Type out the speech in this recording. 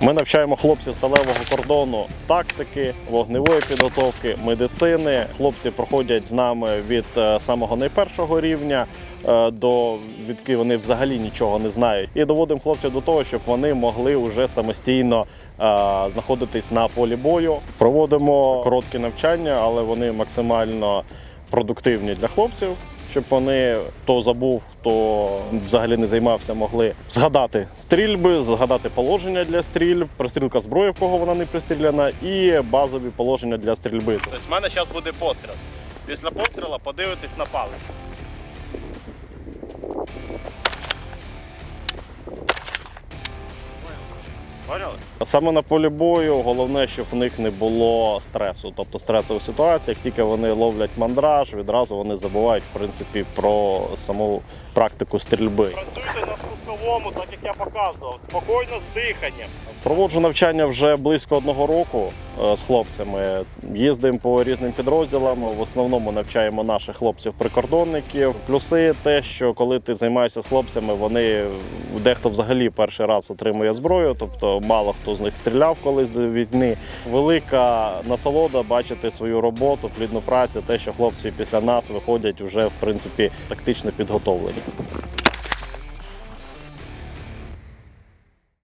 Ми навчаємо хлопців сталевого кордону тактики, вогневої підготовки, медицини. Хлопці проходять з нами від е, самого найпершого рівня е, до відки вони взагалі нічого не знають. І доводимо хлопців до того, щоб вони могли вже самостійно е, знаходитись на полі бою. Проводимо короткі навчання, але вони максимально продуктивні для хлопців. Щоб вони хто забув, хто взагалі не займався, могли згадати стрільби, згадати положення для стрільб, пристрілка зброї, в кого вона не пристріляна, і базові положення для стрільби. Тобто в мене зараз буде постріл. Після пострілу подивитись на палець. Поняли? Саме на полі бою головне, щоб в них не було стресу, тобто стресових ситуація, Як тільки вони ловлять мандраж, відразу вони забувають в принципі про саму практику стрільби. Працюйте так як я показував, спокійно з диханням. Проводжу навчання вже близько одного року е, з хлопцями. Їздимо по різним підрозділам. В основному навчаємо наших хлопців-прикордонників. Плюси те, що коли ти займаєшся з хлопцями, вони дехто взагалі перший раз отримує зброю, тобто мало хто з них стріляв колись до війни. Велика насолода бачити свою роботу, плідну працю, те, що хлопці після нас виходять вже в принципі тактично підготовлені.